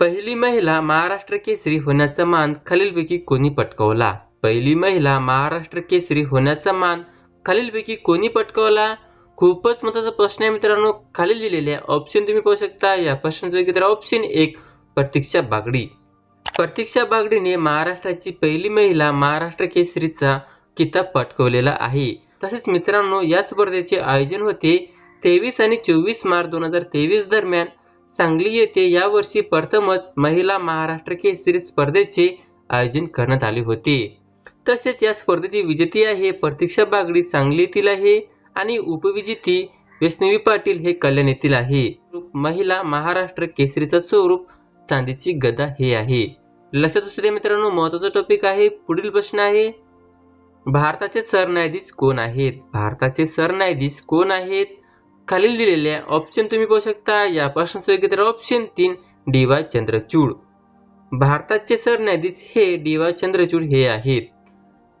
पहिली महिला महाराष्ट्र केसरी होण्याचा मान खालीलपैकी कोणी पटकावला? पहिली महिला महाराष्ट्र केसरी होण्याचा मान खालीलपैकी कोणी पटकावला? खूपच महत्त्वाचा प्रश्न आहे मित्रांनो. खालील दिलेले ऑप्शन तुम्ही पाहू शकता. या प्रश्नाचं तर ऑप्शन एक प्रतीक्षा बागडी. प्रतीक्षा बागडीने महाराष्ट्राची पहिली महिला महाराष्ट्र केसरीचा किताब पटकवलेला आहे. तसेच मित्रांनो या स्पर्धेचे आयोजन होते तेवीस आणि चोवीस मार्च दोन हजार तेवीस दरम्यान. सांगली येथे यावर्षी प्रथमच महिला महाराष्ट्र केसरी स्पर्धेचे आयोजन करण्यात आले होते. तसेच या स्पर्धेची विजेती आहे प्रतीक्षा बागडी सांगली येथील आहे आणि उपविजेती वैष्णवी पाटील हे कल्याण येथील आहे. महिला महाराष्ट्र केसरीचं स्वरूप चांदीची गदा हे आहे. लक्षात असू दे मित्रांनो महत्त्वाचा टॉपिक आहे पुढील प्रश्न आहे भारताचे सरन्यायाधीश कोण आहेत? भारताचे सरन्यायाधीश कोण आहेत? खालील दिलेल्या ऑप्शन तुम्ही पाहू शकता. या प्रश्नाचं योग्य तर ऑप्शन तीन डी वाय चंद्रचूड. भारताचे सरन्यायाधीश हे डी वाय चंद्रचूड हे आहेत.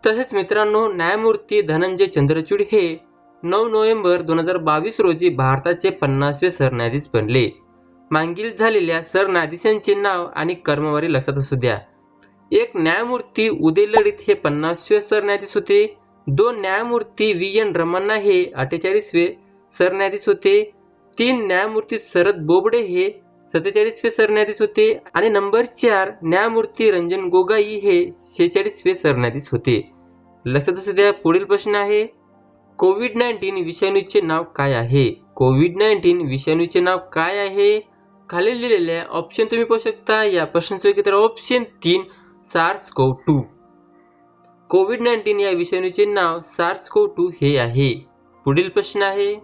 तसेच मित्रांनो न्यायमूर्ती धनंजय चंद्रचूड हे नऊ नोव्हेंबर दोन हजार बावीस रोजी भारताचे पन्नासवे सरन्यायाधीश बनले. मागील झालेल्या सरन्यायाधीशांचे नाव आणि कर्मवारी लक्षात असू द्या. एक न्यायमूर्ती उदय लढित हे पन्नासवे सरन्यायाधीश होते. दोन न्यायमूर्ती व्ही एन रमन्ना हे अठ्ठेचाळीसवे सरन्यायाधीश होते. तीन न्यायमूर्ती शरद बोबडे हे सत्तेचाळीसवे सरन्यायाधीश होते आणि नंबर चार न्यायमूर्ती रंजन गोगाई हे शेहेचाळीसवे सरन्यायाधीश होते. लक्षात असू द्या पुढील प्रश्न आहे कोविड नाईन्टीन विषाणूचे नाव काय आहे? कोविड नाईन्टीन विषाणूचे नाव काय आहे? खालील दिलेल्या ऑप्शन तुम्ही पाहू शकता. या प्रश्नाचं तर ऑप्शन तीन SARS CoV two COVID nineteen या विषाणूचे नाव सार्स कोव टू हे आहे. पुढील प्रश्न आहे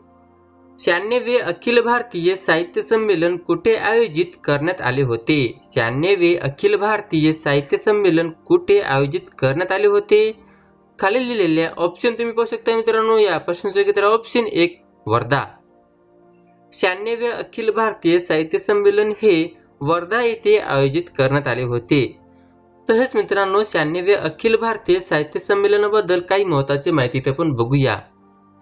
शहाण्णवे अखिल भारतीय साहित्य संमेलन कुठे आयोजित करण्यात आले होते? शहाण्णवे अखिल भारतीय साहित्य संमेलन कुठे आयोजित करण्यात आले होते? खाली दिलेल्या ऑप्शन तुम्ही पाहू शकता मित्रांनो. या प्रश्नाचं ऑप्शन एक वर्धा. शहाण्णवे अखिल भारतीय साहित्य संमेलन हे वर्धा येथे आयोजित करण्यात आले होते. तसेच मित्रांनो शहाण्णवे अखिल भारतीय साहित्य संमेलनाबद्दल काही महत्वाची माहिती इथे पण बघूया.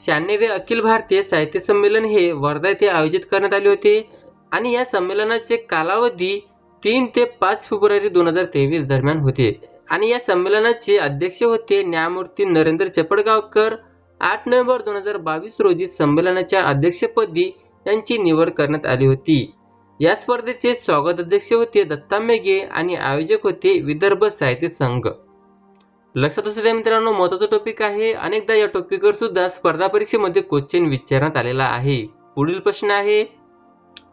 शहाण्णवे अखिल भारतीय साहित्य संमेलन हे वर्धा येथे आयोजित करण्यात आले होते. आणि या संमेलनाचे कालावधी तीन ते पाच फेब्रुवारी दोन हजार तेवीस दरम्यान होते. आणि या संमेलनाचे अध्यक्ष होते न्यायमूर्ती नरेंद्र चपडगावकर. आठ नोव्हेंबर दोन हजार बावीस रोजी संमेलनाच्या अध्यक्षपदी यांची निवड करण्यात आली होती. या स्पर्धेचे स्वागत अध्यक्ष होते दत्ता मेघे आणि आयोजक होते विदर्भ साहित्य संघ. लक्षात असू द्या मित्रांनो महत्त्वाचा टॉपिक आहे. अनेकदा या टॉपिकवर सुद्धा स्पर्धा परीक्षेमध्ये क्वेश्चन विचारण्यात आलेला आहे. पुढील प्रश्न आहे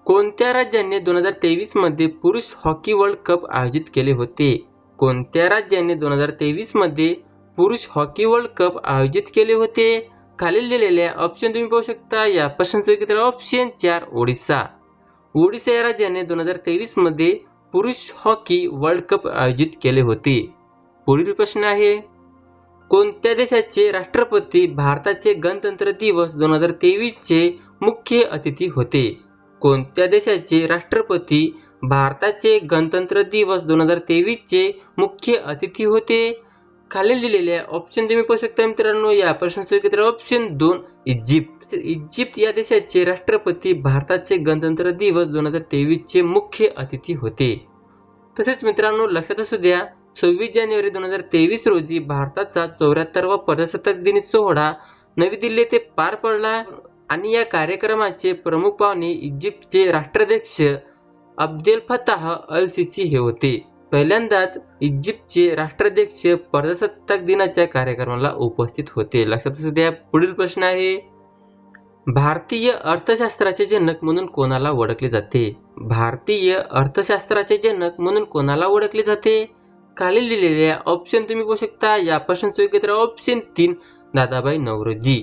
कोणत्या राज्याने दोन हजार तेवीसमध्ये पुरुष हॉकी वर्ल्ड कप आयोजित केले होते? कोणत्या राज्याने दोन हजार तेवीसमध्ये पुरुष हॉकी वर्ल्ड कप आयोजित केले होते? खालील दिलेल्या ऑप्शन तुम्ही पाहू शकता. या प्रश्नाचं उत्तर ऑप्शन चार ओडिसा. ओडिसा या राज्याने दोन हजार तेवीसमध्ये पुरुष हॉकी वर्ल्ड कप आयोजित केले होते. पुढील प्रश्न आहे कोणत्या देशाचे राष्ट्रपती भारताचे गणतंत्र दिवस दोन हजार तेवीसचे मुख्य अतिथी होते? कोणत्या देशाचे राष्ट्रपती भारताचे गणतंत्र दिवस दोन हजार तेवीसचे मुख्य अतिथी होते? खालील दिलेल्या ऑप्शन तुम्ही पाहू शकता मित्रांनो या प्रश्नाचं ऑप्शन दोन इजिप्त. इजिप्त या देशाचे राष्ट्रपती भारताचे गणतंत्र दिवस दोन हजार तेवीसचे मुख्य अतिथी होते. तसेच मित्रांनो लक्षात असू द्या सव्वीस जानेवारी दोन हजार तेवीस रोजी भारताचा चौऱ्याहत्तरवा प्रजासत्ताक दिनी सोहळा नवी दिल्ली येथे पार पडला आणि या कार्यक्रमाचे प्रमुख पाहुणे इजिप्तचे राष्ट्राध्यक्ष अब्देल फताह अल सिसी हे होते. पहिल्यांदाच इजिप्तचे राष्ट्राध्यक्ष प्रजासत्ताक दिनाच्या कार्यक्रमाला उपस्थित होते. लक्षात असू द्या पुढील प्रश्न आहे भारतीय अर्थशास्त्राचे जनक म्हणून कोणाला ओळखले जाते? भारतीय अर्थशास्त्राचे जनक म्हणून कोणाला ओळखले जाते? खालील दिलेल्या ऑप्शन तुम्ही बघू शकता. या प्रश्नाचं योग्य ऑप्शन तीन दादाबाई नवरोजी.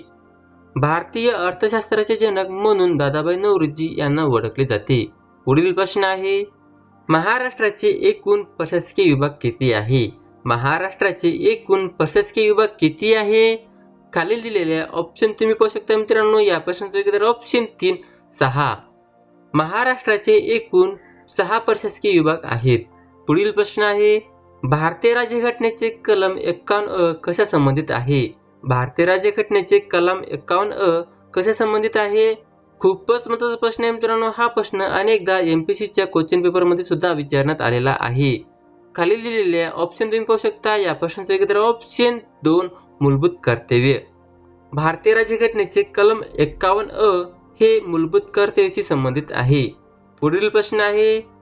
भारतीय अर्थशास्त्राचे जनक म्हणून दादाबाई नवरोजी यांना ओळखले जाते. पुढील प्रश्न आहे महाराष्ट्राचे एकूण प्रशासकीय विभाग किती आहे? महाराष्ट्राचे एकूण प्रशासकीय विभाग किती आहे? खालील दिलेल्या ऑप्शन तुम्ही पाहू शकता मित्रांनो या प्रश्नाचं उत्तर ऑप्शन तीन सहा. महाराष्ट्राचे एकूण सहा प्रशासकीय विभाग आहेत. पुढील प्रश्न आहे भारतीय राज्यघटनेचे कलम एक्कावन्न अ कशा संबंधित आहे? भारतीय राज्यघटनेचे कलम एक्कावन्न अ कशा संबंधित आहे? खूपच महत्त्वाचा प्रश्न आहे मित्रांनो. हा प्रश्न अनेकदा एम पी सीच्या क्वेश्चन पेपरमध्ये सुद्धा विचारण्यात आलेला आहे. खाली दिलेल्या ऑप्शन तुम्ही पाहू शकता. या प्रश्नाचं एकत्र ऑप्शन दोन मूलभूत कर्तव्य. भारतीय राज्यघटनेचे कलम एक्कावन्न अ हे मूलभूत कर्तव्याशी संबंधित आहे. पुढील प्रश्न आहे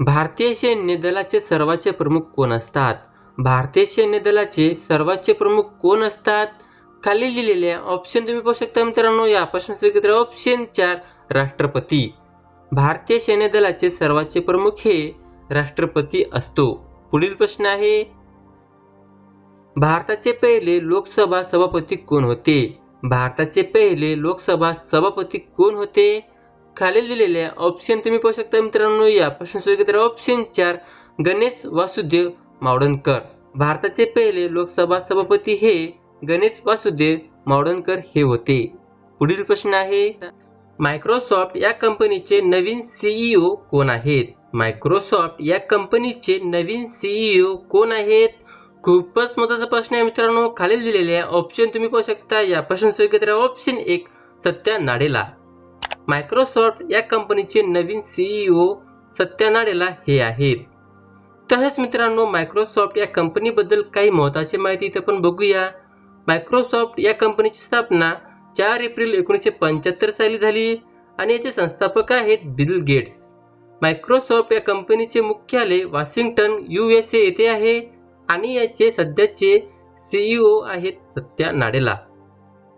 भारतीय सैन्य दलाचे सर्वाचे प्रमुख कोण असतात? भारतीय सैन्य दलाचे सर्वाचे प्रमुख कोण असतात? खाली दिलेल्या ऑप्शन तुम्ही पाहू शकता मित्रांनो. या प्रश्नाचं ऑप्शन चार राष्ट्रपती. भारतीय सैन्य दलाचे सर्वाचे प्रमुख हे राष्ट्रपती असतो. पुढील प्रश्न आहे भारताचे पहिले लोकसभा सभापती कोण होते? भारताचे पहिले लोकसभा सभापती कोण होते? खाली दिलेल्या ऑप्शन तुम्ही पाहू शकता मित्रांनो या प्रश्न उत्तर ऑप्शन चार गणेश वासुदेव मावडणकर भारताचे पहिले लोकसभा सभापती हे गणेश वासुदेव मावडणकर हे होते. पुढील प्रश्न आहे मायक्रोसॉफ्ट या कंपनीचे नवीन सीईओ कोण आहेत? मायक्रोसॉफ्ट या कंपनीचे नवीन सीईओ कोण आहेत? खूपच महत्त्वाचा प्रश्न आहे मित्रांनो खालील दिलेल्या ऑप्शन तुम्ही पाहू शकता. या प्रश्न उत्तर ऑप्शन एक सत्या नाडेला. मायक्रोसॉफ्ट या कंपनीचे नवीन सीईओ सत्या नाडेला हे आहेत. तसेच मित्रांनो मायक्रोसॉफ्ट या कंपनीबद्दल काही महत्त्वाची माहिती इथं पण बघूया. मायक्रोसॉफ्ट या कंपनीची स्थापना चार एप्रिल एकोणीसशे पंच्याहत्तर साली झाली आणि याचे संस्थापक आहेत बिल गेट्स. मायक्रोसॉफ्ट या कंपनीचे मुख्यालय वॉशिंग्टन यू एस ए येथे आहे आणि याचे सध्याचे सीईओ आहेत सत्या नाडेला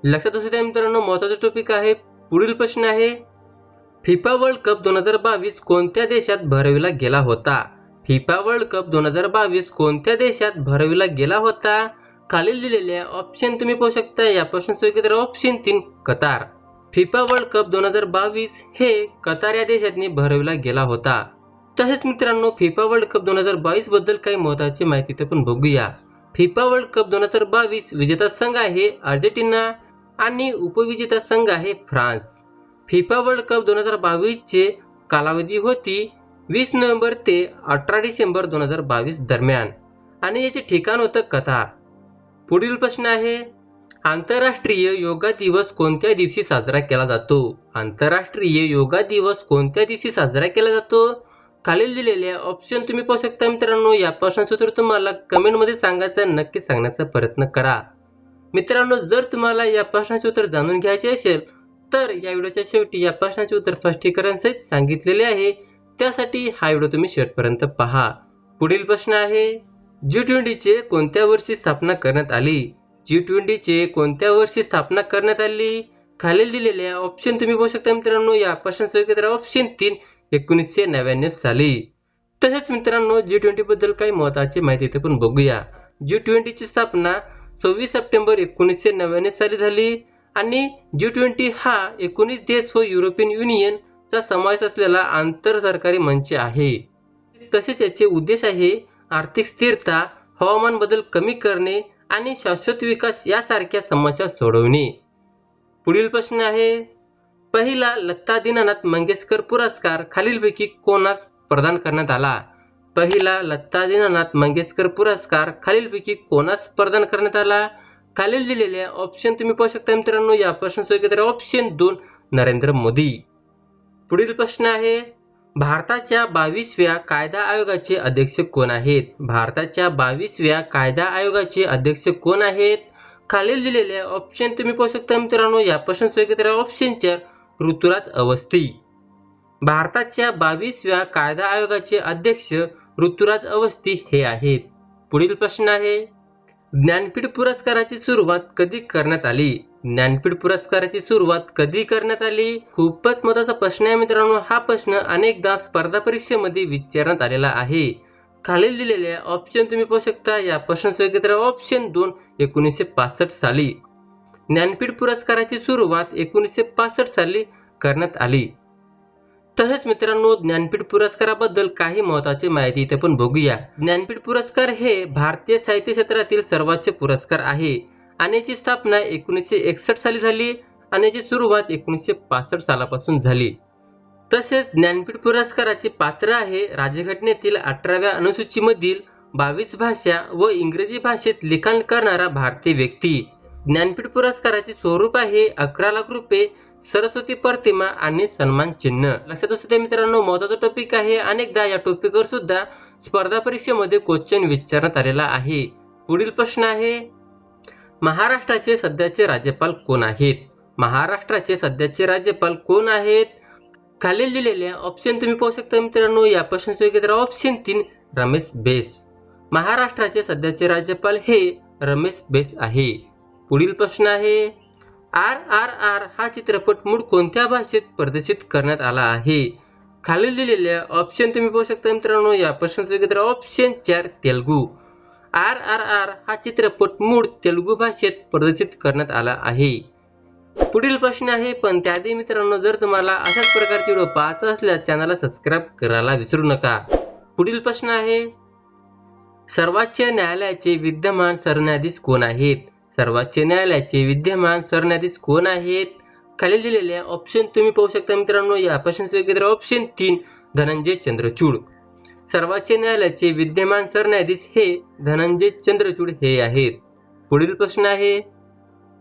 लक्षात असू द्या मित्रांनो महत्त्वाचा टॉपिक आहे. पुढील प्रश्न आहे फिफा वर्ल्ड कप दोन हजार बावीस कोणत्या देशात भरविला गेला होता? फिफा वर्ल्ड कप दोन हजार बावीस कोणत्या देशात भरविला गेला होता? खालील दिलेल्या ऑप्शन तुम्ही पाहू शकता. या प्रश्नाचं उत्तर ऑप्शन तीन कतार. फिफा वर्ल्ड कप दोन हजार बावीस हे कतार या देशातने भरविला गेला होता. तसेच मित्रांनो फिफा वर्ल्ड कप दोन हजार बावीसबद्दल काही महत्वाची माहिती ते पण बघूया. फिफा वर्ल्ड कप दोन हजार बावीस विजेता संघ आहे अर्जेंटिना. आणि उपविजेता संघ आहे फ्रान्स. फिफा वर्ल्ड कप दोन हजार बावीसचे कालावधी होती वीस नोव्हेंबर ते अठरा डिसेंबर दोन हजार बावीस दरम्यान. आणि याचे ठिकाण होतं कतार. पुढील प्रश्न आहे आंतरराष्ट्रीय योगा दिवस कोणत्या दिवशी साजरा केला जातो? आंतरराष्ट्रीय योगा दिवस कोणत्या दिवशी साजरा केला जातो? खालील दिलेल्या ऑप्शन तुम्ही पाहू शकता मित्रांनो. या प्रश्नाचं उत्तर तुम्हाला कमेंटमध्ये सांगायचं नक्की सांगण्याचा प्रयत्न करा. मित्रांनो जर तुम्हाला या प्रश्नाचे उत्तर जाणून घ्यायचे असेल तर या व्हिडिओच्या शेवटी या प्रश्नाचे उत्तर स्पष्टीकरण सांगितलेले आहे. त्यासाठी हा व्हिडिओ तुम्ही शेवटपर्यंत पहा. पुढील प्रश्न आहे जी ट्वेंटीचे कोणत्या वर्षी स्थापना करण्यात आली? जी ट्वेंटीचे कोणत्या वर्षी स्थापना करण्यात आली? खालील दिलेल्या ऑप्शन तुम्ही पाहू शकता मित्रांनो या प्रश्नाचं उत्तर ऑप्शन तीन एकोणीसशे नव्याण्णव साली. तसेच मित्रांनो जी ट्वेंटी बद्दल काही महत्वाची माहिती इथे पण बघूया. जी ट्वेंटीची स्थापना सव्वीस सप्टेंबर एकोणीसशे नव्याण्णव साली झाली. आणि जी ट्वेंटी हा एकोणीस देश व युरोपियन युनियनचा समावेश असलेला आंतर सरकारी मंच आहे. तसेच याचे उद्देश आहे आर्थिक स्थिरता हवामान बदल कमी करणे आणि शाश्वत विकास यासारख्या समस्या सोडवणे. पुढील प्रश्न आहे पहिला लता दीनानाथ मंगेशकर पुरस्कार खालीलपैकी कोणास प्रदान करण्यात आला? पहिला लत्ता दीनानाथ मंगेशकर पुरस्कार खालीलपैकी कोणास प्रदान करण्यात आला? खालील दिलेल्या ऑप्शन तुम्ही पाहू शकता मित्रांनो. या प्रश्नाचं उत्तर ऑप्शन दोन नरेंद्र मोदी. पुढील प्रश्न आहे भारताच्या बावीसव्या कायदा आयोगाचे अध्यक्ष कोण आहेत? भारताच्या बावीसव्या कायदा आयोगाचे अध्यक्ष कोण आहेत? खालील दिलेल्या ऑप्शन तुम्ही पाहू शकता मित्रांनो. या प्रश्नाचं उत्तर ऑप्शन चार ऋतुराज अवस्थी. भारताच्या बावीसव्या कायदा आयोगाचे अध्यक्ष ऋतुराज अवस्थी हे आहेत. पुढील प्रश्न आहे ज्ञानपीठ पुरस्काराची सुरुवात कधी करण्यात आली? ज्ञानपीठ पुरस्काराची सुरुवात कधी करण्यात आली? खूपच महत्त्वाचा प्रश्न आहे मित्रांनो. हा प्रश्न अनेकदा स्पर्धा परीक्षेमध्ये विचारण्यात आलेला आहे. खालील दिलेल्या ऑप्शन तुम्ही पाहू शकता. या प्रश्न ऑप्शन दोन एकोणीसशे पासष्ट साली. ज्ञानपीठ पुरस्काराची सुरुवात एकोणीसशे पासष्ट साली करण्यात आली. तसेच मित्रांनो ज्ञानपीठ पुरस्काराबद्दल काही महत्वाची माहिती इथे पण बघूया. ज्ञानपीठ पुरस्कार हे भारतीय साहित्य क्षेत्रातील सर्वोच्च पुरस्कार आहे. आणि याची स्थापना एकोणीसशे एकसष्ट साली झाली आणि याची सुरुवात एकोणीसशे पासष्ट सालापासून झाली. तसेच ज्ञानपीठ पुरस्काराचे पात्र आहे राज्यघटनेतील अठराव्या अनुसूचीमधील बावीस भाषा व इंग्रजी भाषेत लिखाण करणारा भारतीय व्यक्ती. ज्ञानपीठ पुरस्काराचे स्वरूप आहे अकरा लाख रुपये सरस्वती प्रतिमा आणि सन्मान चिन्ह. लक्षात असू दे मित्रांनो महत्त्वाचा टॉपिक आहे. अनेकदा या टॉपिकवर सुद्धा स्पर्धा परीक्षेमध्ये क्वेश्चन विचारण्यात आलेला आहे. पुढील प्रश्न आहे महाराष्ट्राचे सध्याचे राज्यपाल कोण आहेत? महाराष्ट्राचे सध्याचे राज्यपाल कोण आहेत? खालील दिलेल्या ऑप्शन तुम्ही पाहू शकता मित्रांनो. या प्रश्नाचे योग्य ऑप्शन तीन रमेश बेस. महाराष्ट्राचे सध्याचे राज्यपाल हे रमेश बेस आहे. पुढील प्रश्न आहे आर आर आर हा चित्रपट मूळ कोणत्या भाषेत प्रदर्शित करण्यात आला आहे? खालील दिलेल्या ऑप्शन तुम्ही पाहू शकता मित्रांनो. या प्रश्नाचं ऑप्शन चार तेलगू. आर आर आर हा चित्रपट मूळ तेलुगू भाषेत प्रदर्शित करण्यात आला आहे. पुढील प्रश्न आहे पण त्याआधी मित्रांनो जर तुम्हाला अशाच प्रकारचे व्हिडिओ पाहायचा असल्यास चॅनलला सबस्क्राईब करायला विसरू नका. पुढील प्रश्न आहे सर्वोच्च न्यायालयाचे विद्यमान सरन्यायाधीश कोण आहेत? सर्वोच्च न्यायालयाचे विद्यमान सरन्यायाधीश कोण आहेत? खाली दिलेले ऑप्शन तुम्ही पाहू शकता मित्रांनो. या प्रश्नाचं ऑप्शन तीन धनंजय चंद्रचूड. सर्वोच्च न्यायालयाचे विद्यमान सरन्यायाधीश हे धनंजय चंद्रचूड हे आहेत. पुढील प्रश्न आहे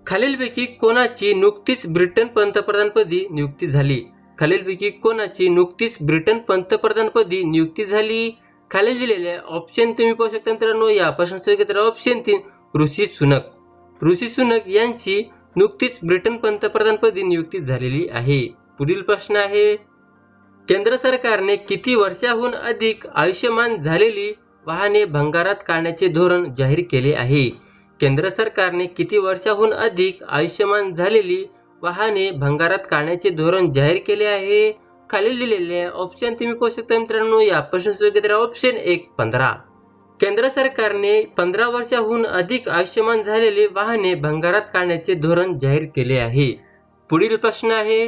खालीलपैकी कोणाची नुकतीच ब्रिटन पंतप्रधानपदी नियुक्ती झाली? खालीलपैकी कोणाची नुकतीच ब्रिटन पंतप्रधानपदी नियुक्ती झाली? खाली दिलेले ऑप्शन तुम्ही पाहू शकता मित्रांनो. या प्रश्नाचं ऑप्शन तीन ऋषी सुनक. ऋषी सुनक यांची नुकतीच ब्रिटन पंतप्रधानपदी नियुक्ती झालेली आहे. पुढील प्रश्न आहे केंद्र सरकारने किती वर्षाहून अधिक आयुष्यमान झालेली वाहने भंगारात काढण्याचे धोरण जाहीर केले आहे? केंद्र सरकारने किती वर्षाहून अधिक आयुष्यमान झालेली वाहने भंगारात काढण्याचे धोरण जाहीर केले आहे? खाली दिलेले ऑप्शन तुम्ही पाहू शकता मित्रांनो या प्रश्न ऑप्शन एक पंधरा. केंद्र सरकारने पंधरा वर्षाहून अधिक आयुष्यमान झालेली वाहने भंगारात काढण्याचे धोरण जाहीर केले आहे. पुढील प्रश्न आहे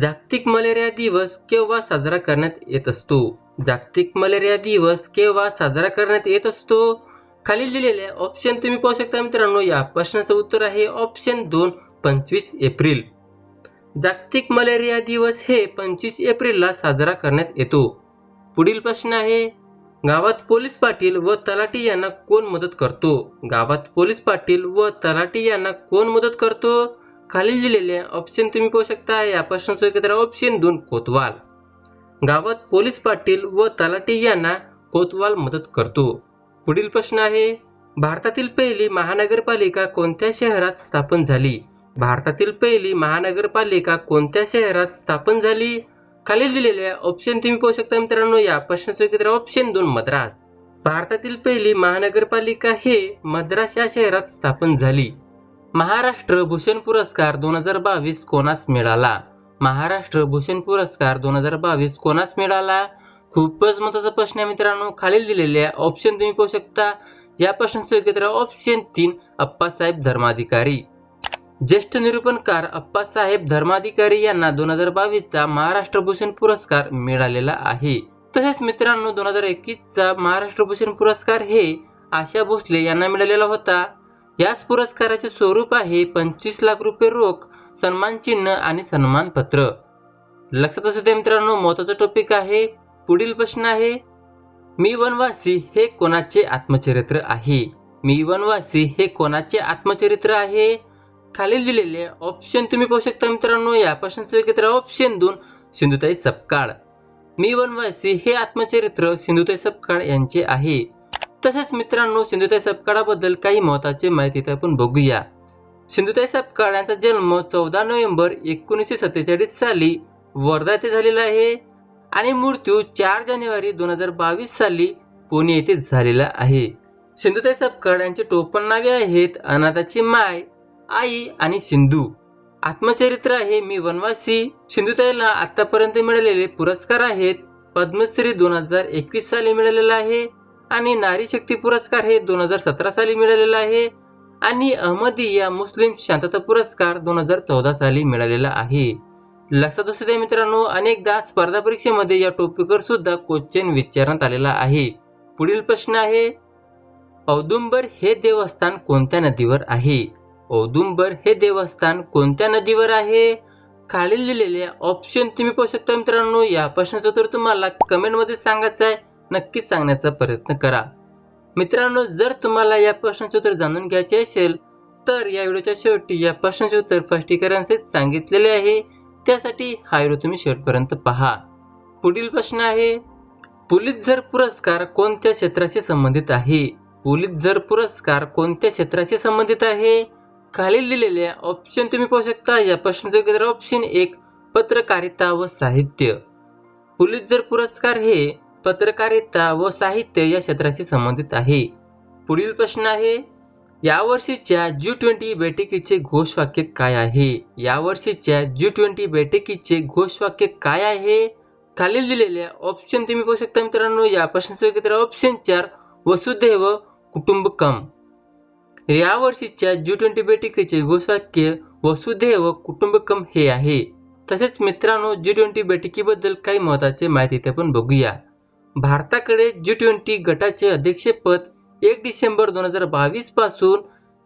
जागतिक मलेरिया दिवस केव्हा साजरा करण्यात येत असतो? जागतिक मलेरिया दिवस केव्हा साजरा करण्यात येत असतो? खाली दिलेल्या ऑप्शन तुम्ही पाहू शकता मित्रांनो. या प्रश्नाचं उत्तर आहे ऑप्शन दोन पंचवीस एप्रिल. जागतिक मलेरिया दिवस हे पंचवीस एप्रिलला साजरा करण्यात येतो. पुढील प्रश्न आहे गावात पोलीस पाटील व तलाठी यांना कोण मदत करतो? गावात पोलीस पाटील व तलाठी यांना कोण मदत करतो? खाली दिलेले ऑप्शन तुम्ही पाहू शकता. या प्रश्नाचं एकत्र ऑप्शन दोन कोतवाल. गावात पोलीस पाटील व तलाठी यांना कोतवाल मदत करतो. पुढील प्रश्न आहे भारतातील पहिली महानगरपालिका कोणत्या शहरात स्थापन झाली? भारतातील पहिली महानगरपालिका कोणत्या शहरात स्थापन झाली? खाली दिलेल्या ऑप्शन तुम्ही पाहू शकता मित्रांनो या प्रश्नाचं उत्तर ऑप्शन दोन मद्रास. भारतातील पहिली महानगरपालिका हे मद्रास या शहरात स्थापन झाली. महाराष्ट्र भूषण पुरस्कार दोन हजार बावीस कोणास मिळाला? महाराष्ट्र भूषण पुरस्कार दोन हजार बावीस कोणास मिळाला? खूपच महत्त्वाचा प्रश्न आहे मित्रांनो खालील दिलेल्या ऑप्शन तुम्ही पाहू शकता. या प्रश्नाचं उत्तर ऑप्शन तीन अप्पासाहेब धर्माधिकारी. ज्येष्ठ निरूपणकार अप्पासाहेब धर्माधिकारी यांना दोन हजार बावीसचा महाराष्ट्र भूषण पुरस्कार मिळालेला आहे. तसेच मित्रांनो दोन हजार एकवीसचा महाराष्ट्र भूषण पुरस्कार हे आशा भोसले यांना मिळालेला होता. याच पुरस्काराचे स्वरूप आहे पंचवीस लाख रुपये रोख सन्मान चिन्ह आणि सन्मानपत्र. लक्षात असू दे मित्रांनो महत्त्वाचा टॉपिक आहे पुढील प्रश्न आहे मी वनवासी हे कोणाचे आत्मचरित्र आहे? मी वनवासी हे कोणाचे आत्मचरित्र आहे? खालील दिलेले ऑप्शन तुम्ही पाहू शकता मित्रांनो या प्रश्नाचं उत्तर ऑप्शन दोन सिंधुताई सपकाळ. मी वनवासी हे आत्मचरित्र सिंधुताई सपकाळ यांचे आहे. तसेच मित्रांनो सिंधुताई सपकाळाबद्दल काही महत्वाची माहिती इथे आपण बघूया. सिंधुताई सपकाळ यांचा जन्म चौदा नोव्हेंबर एकोणीसशे सत्तेचाळीस साली वर्धा येथे झालेला आहे आणि मृत्यू चार जानेवारी दोन हजार बावीस साली पुणे येथे झालेला आहे. सिंधुताई सपकाळ यांचे टोपण नावे आहेत अनाथाची माय आई आणि सिंधू. आत्मचरित्र आहे मी वनवासी सिंधुताईला आतापर्यंत मिळालेले पुरस्कार आहेत. पद्मश्री दोन हजार एकवीस साली मिळालेला आहे आणि नारी शक्ती पुरस्कार हे दोन हजार सतरा साली मिळालेला आहे आणि अहमदिया मुस्लिम शांतता पुरस्कार दोन हजार चौदा साली मिळालेला आहे. लक्षात असू द्या मित्रांनो अनेकदा स्पर्धा परीक्षेमध्ये या टॉपिकवर सुद्धा क्वेश्चन विचारण्यात आलेला आहे. पुढील प्रश्न आहे औदुंबर हे देवस्थान कोणत्या नदीवर आहे? औदुंबर हे देवस्थान कोणत्या नदीवर आहे? खालील दिलेले ऑप्शन तुम्ही पाहू शकता मित्रांनो. या प्रश्नाचं उत्तर तुम्हाला कमेंटमध्ये सांगायचं आहे नक्कीच सांगण्याचा प्रयत्न करा. मित्रांनो जर तुम्हाला या प्रश्नाचे उत्तर जाणून घ्यायचे असेल तर या व्हिडिओच्या शेवटी या प्रश्नाचे उत्तर स्पष्टीकरणासहित सांगितलेले आहे. त्यासाठी हा व्हिडिओ तुम्ही शेवटपर्यंत पहा. पुढील प्रश्न आहे पुलितझर पुरस्कार कोणत्या क्षेत्राशी संबंधित आहे? पुलितझर पुरस्कार कोणत्या क्षेत्राशी संबंधित आहे? खालील दिलेल्या ऑप्शन तुम्ही पाहू शकता. या प्रश्नाचं उत्तर ऑप्शन एक पत्रकारिता व साहित्य. पुलितझर पुरस्कार हे पत्रकारिता व साहित्य या क्षेत्राशी संबंधित आहे. पुढील प्रश्न आहे यावर्षीच्या जी ट्वेंटी बैठकीचे घोषवाक्य काय आहे? यावर्षीच्या जी ट्वेंटी बैठकीचे घोषवाक्य काय आहे? खालील दिलेल्या ऑप्शन तुम्ही पाहू शकता मित्रांनो. या प्रश्नाचं उत्तर ऑप्शन चार वसुधैव कुटुंबकम. यावर्षीच्या जी ट्वेंटी बैठकीचे घोषवाक्य वसुधैव कुटुंबकम हे आहे. तसेच मित्रांनो जी ट्वेंटी बैठकीबद्दल काही महत्त्वाचे माहिती ते पण बघूया. भारताकडे जी ट्वेंटी गटाचे अध्यक्षपद एक डिसेंबर दोन हजार बावीसपासून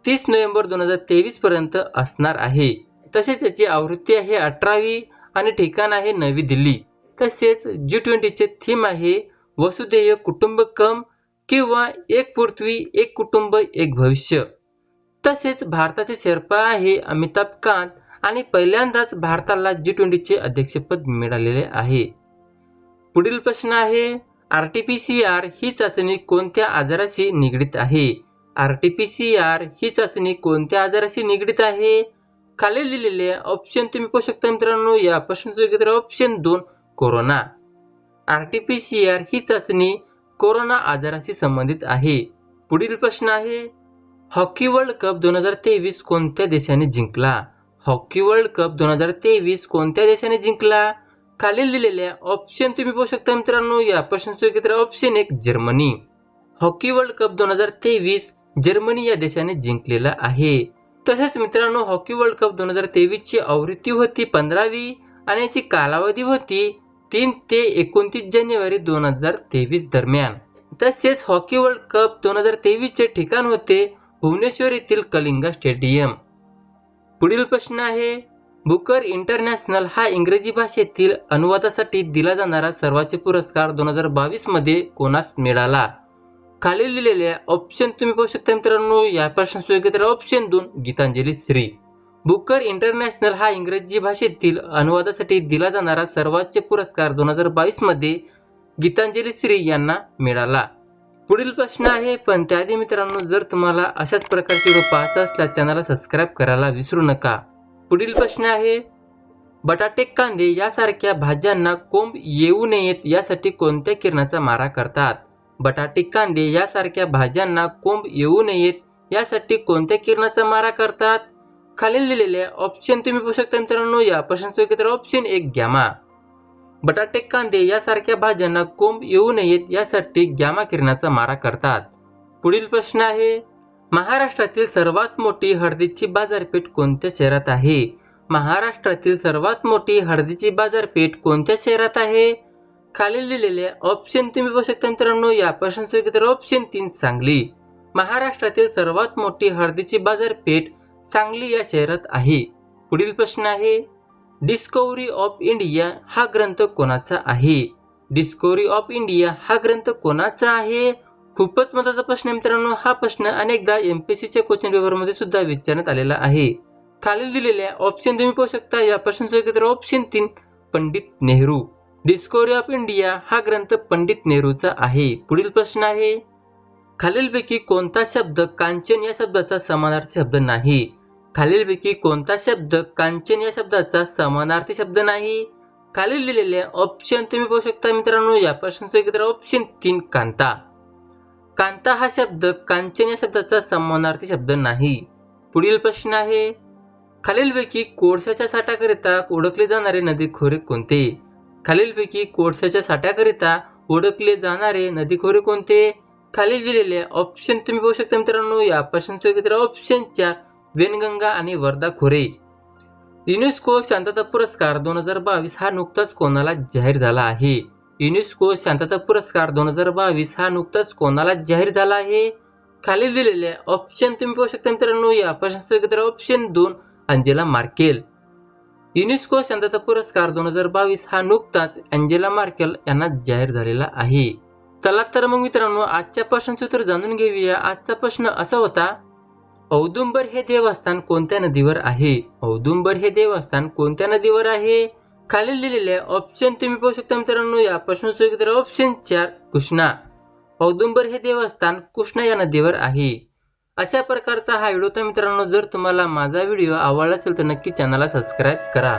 तीस नोव्हेंबर दोन हजार तेवीस पर्यंत असणार आहे. तसेच याची आवृत्ती आहे अठरावी आणि ठिकाण आहे नवी दिल्ली. तसेच जी ट्वेंटीचे थीम आहे वसुधैव कुटुंबकम किंवा एक पृथ्वी एक कुटुंब एक भविष्य. तसेच भारताचे शेर्पा आहे अमिताभ कांत आणि पहिल्यांदाच भारताला जी ट्वेंटीचे अध्यक्षपद मिळालेले आहे. पुढील प्रश्न आहे R T P C R ही चाचणी कोणत्या आजाराशी निगडीत आहे? R T P C R ही चाचणी कोणत्या आजाराशी निगडीत आहे? खालील दिलेले ऑप्शन तुम्ही पाहू शकता मित्रांनो या प्रश्नाचं ऑप्शन दोन Corona. R T P C R ही चाचणी कोरोना आजाराशी संबंधित आहे. पुढील प्रश्न आहे हॉकी वर्ल्ड कप दोन हजार तेवीस कोणत्या देशाने जिंकला? हॉकी वर्ल्ड कप दोन हजार तेवीस कोणत्या देशाने जिंकला? खालील दिलेल्या ऑप्शन तुम्ही पाहू शकता मित्रांनो. या प्रश्नाचं एकत्र ऑप्शन एक जर्मनी. हॉकी वर्ल्ड कप दोन हजार तेवीस जर्मनी या देशाने जिंकलेला आहे. तसेच मित्रांनो हॉकी वर्ल्ड कप दोन हजार तेवीसची आवृत्ती होती पंधरावी आणि याची कालावधी होती तीन ते एकोणतीस जानेवारी दोन हजार तेवीस दरम्यान. तसेच हॉकी वर्ल्ड कप दोन हजार तेवीसचे ठिकाण होते भुवनेश्वर येथील कलिंगा स्टेडियम. पुढील प्रश्न आहे बुकर इंटरनॅशनल हा इंग्रजी भाषेतील अनुवादासाठी दिला जाणारा सर्वोच्च पुरस्कार दोन हजार बावीसमध्ये कोणास मिळाला? खाली दिलेल्या ऑप्शन तुम्ही पाहू शकता मित्रांनो या प्रश्नाचं उत्तर ऑप्शन दोन गीतांजली श्री. बुकर इंटरनॅशनल हा इंग्रजी भाषेतील अनुवादासाठी दिला जाणारा सर्वोच्च पुरस्कार दोन हजार बावीसमध्ये गीतांजली श्री यांना मिळाला. पुढील प्रश्न आहे पण त्याआधी मित्रांनो जर तुम्हाला अशाच प्रकारचे व्हिडिओ पाहायचा असल्यास चॅनलला सबस्क्राईब करायला विसरू नका. पुढील प्रश्न आहे बटाटे कांदे यासारख्या भाज्यांना कोंब येऊ नयेत यासाठी कोणत्या किरणाचा मारा करतात? बटाटे कांदे यासारख्या भाज्यांना कोंब येऊ नयेत यासाठी कोणत्या किरणाचा मारा करतात? खालील दिलेल्या ऑप्शन तुम्ही पाहू शकता मित्रांनो या प्रश्नाचं तर ऑप्शन एक गॅमा बटाटे कांदे यासारख्या भाज्यांना कोंब येऊ नयेत यासाठी गॅमा किरणाचा मारा करतात. पुढील प्रश्न आहे महाराष्ट्रातील सर्वात मोठी हळदीची बाजारपेठ कोणत्या शहरात आहे? महाराष्ट्रातील सर्वात मोठी हळदीची बाजारपेठ कोणत्या शहरात आहे? खालील दिलेले ऑप्शन तुम्ही पाहू शकता मित्रांनो या प्रश्नाचं तर ऑप्शन तीन सांगली. महाराष्ट्रातील सर्वात मोठी हळदीची बाजारपेठ सांगली या शहरात आहे. पुढील प्रश्न आहे डिस्कवरी ऑफ इंडिया हा ग्रंथ कोणाचा आहे? डिस्कवरी ऑफ इंडिया हा ग्रंथ कोणाचा आहे? खूपच महत्त्वाचा प्रश्न आहे मित्रांनो. हा प्रश्न अनेकदा एम पी सीच्या क्वेश्चन पेपरमध्ये सुद्धा विचारण्यात आलेला आहे. खालील दिलेल्या ऑप्शन तुम्ही पाहू शकता. या प्रश्नाचं उत्तर ऑप्शन तीन Pandit Nehru. Discovery of India हा ग्रंथ पंडित नेहरूचा आहे. पुढील प्रश्न आहे खालीलपैकी कोणता शब्द कांचन या शब्दाचा समानार्थी शब्द नाही? खालीलपैकी कोणता शब्द कांचन या शब्दाचा समानार्थी शब्द नाही? खालील दिलेले ऑप्शन तुम्ही पाहू शकता मित्रांनो या प्रश्नाचं ऑप्शन तीन कांता. कांता हा शब्द कांचन या शब्दाचा समानार्थी शब्द नाही. पुढील प्रश्न आहे खालीलपैकी कोळशाच्या साठ्याकरिता ओळखले जाणारे नदी खोरे कोणते? खालीलपैकी कोळशाच्या साठ्याकरिता ओळखले जाणारे नदी खोरे कोणते? खालील दिलेले ऑप्शन तुम्ही पाहू शकता मित्रांनो या प्रश्नाचं उत्तर ऑप्शन चार वेनगंगा आणि वर्धा खोरे. युनेस्को शांतता पुरस्कार दोन हजार बावीस हा नुकताच कोणाला जाहीर झाला आहे? युनेस्को शांतता पुरस्कार दोन हजार बावीस हा नुकताच कोणाला जाहीर झाला आहे? खाली दिलेले ऑप्शन तुम्ही पाहू शकता मित्रांनो. या प्रश्नाचं ऑप्शन दोन अंजेला मार्केल. युनेस्को शांतता पुरस्कार दोन हजार बावीस हा नुकताच अँजेला मार्केल यांना जाहीर झालेला आहे. चला तर मग मित्रांनो आजच्या प्रश्नाचे उत्तर जाणून घेऊया. आजचा प्रश्न असा होता औदुंबर हे देवस्थान कोणत्या नदीवर आहे? औदुंबर हे देवस्थान कोणत्या नदीवर आहे? खाली दिलेले ऑप्शन तुम्ही पाहू शकता मित्रांनो या प्रश्नाचं उत्तर ऑप्शन चार कृष्णा. औदुंबर हे देवस्थान कृष्णा या नदीवर आहे. अशा प्रकारचा हा व्हिडिओ तर मित्रांनो जर तुम्हाला माझा व्हिडिओ आवडला असेल तर नक्की चॅनलला सबस्क्राईब करा.